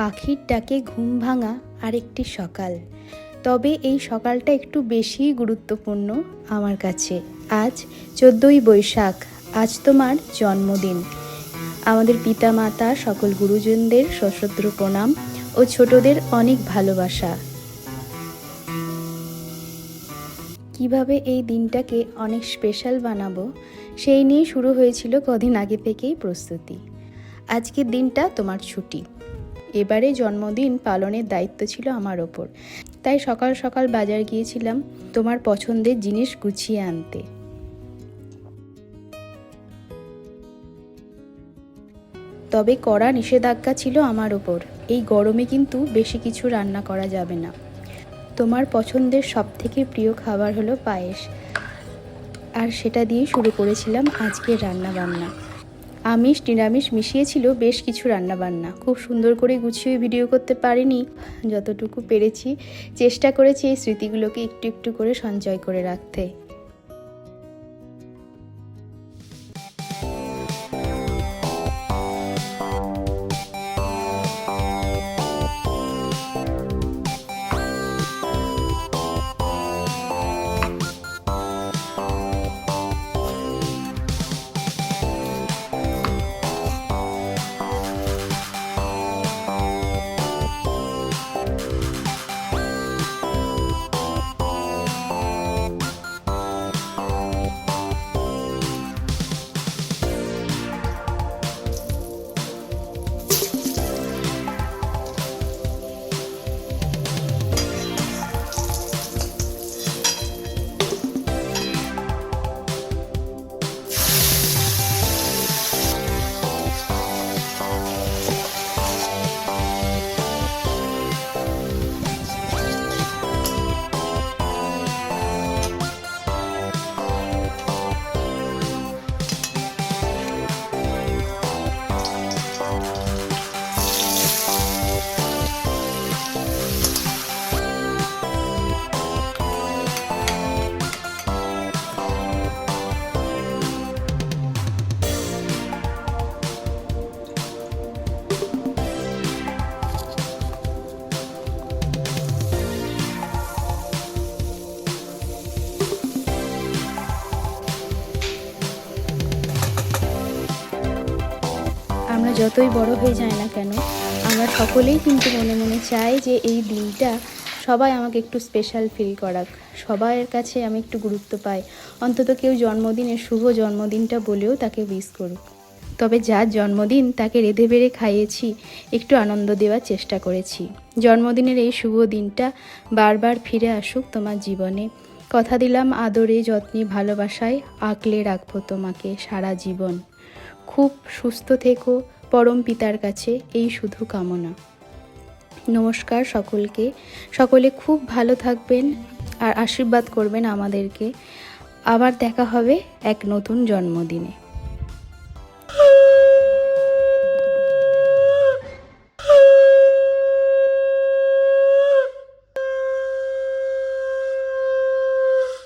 পাখির ডাকে ঘুম ভাঙা আরেকটি সকাল। তবে এই সকালটা একটু বেশিই গুরুত্বপূর্ণ আমার কাছে। আজ চোদ্দোই বৈশাখ, আজ তোমার জন্মদিন। আমাদের পিতা মাতা সকল গুরুজনদের সশ্রদ্র প্রণাম ও ছোটদের অনেক ভালোবাসা। কীভাবে এই দিনটাকে অনেক স্পেশাল বানাবো, সেই নিয়ে শুরু হয়েছিল কদিন আগে থেকেই প্রস্তুতি। আজকের দিনটা তোমার ছুটি। এবারে জন্মদিন পালনের দায়িত্ব ছিল আমার ওপর। তাই সকাল সকাল বাজার গিয়েছিলাম তোমার পছন্দের জিনিস গুছিয়ে আনতে। তবে কড়া নিষেধাজ্ঞা ছিল আমার ওপর। এই গরমে কিন্তু বেশি কিছু রান্না করা যাবে না। তোমার পছন্দের সবথেকে প্রিয় খাবার হলো পায়েস। আর সেটা দিয়ে শুরু করেছিলাম আজকের রান্না বান্না আমিষ, নিরামিষ মিশিয়েছিল বেশ কিছু রান্নাবান্না। খুব সুন্দর করে গুছিয়ে ভিডিও করতে পারিনি। যতটুকু পেরেছি, চেষ্টা করেছি এই স্মৃতিগুলোকে একটু একটু করে সঞ্চয় করে রাখতে। আমরা যতই বড় হয়ে যাই না কেন, আমরা সকলেই কিন্তু মনে মনে চাই যে এই দিনটা সবাই আমাকে একটু স্পেশাল ফিল করাক সবার কাছে আমি একটু গুরুত্ব পাই। অন্তত কেউ জন্মদিনের শুভ জন্মদিনটা বলেও তাকে উইশ করুক। তবে যার জন্মদিন তাকে রেঁধে বেড়ে খাইয়েছি, একটু আনন্দ দেওয়ার চেষ্টা করেছি। জন্মদিনের এই শুভ দিনটা বারবার ফিরে আসুক তোমার জীবনে। কথা দিলাম আদরে, যত্নে, ভালোবাসায়, আঁকলে রাখব তোমাকে সারা জীবন। খুব সুস্থ থেকো পরম পিতার কাছে এই শুধু কামনা। নমস্কার সকলকে। সকলে খুব ভালো থাকবেন আর আশীর্বাদ করবেন আমাদেরকে। আবার দেখা হবে এক নতুন জন্মদিনে।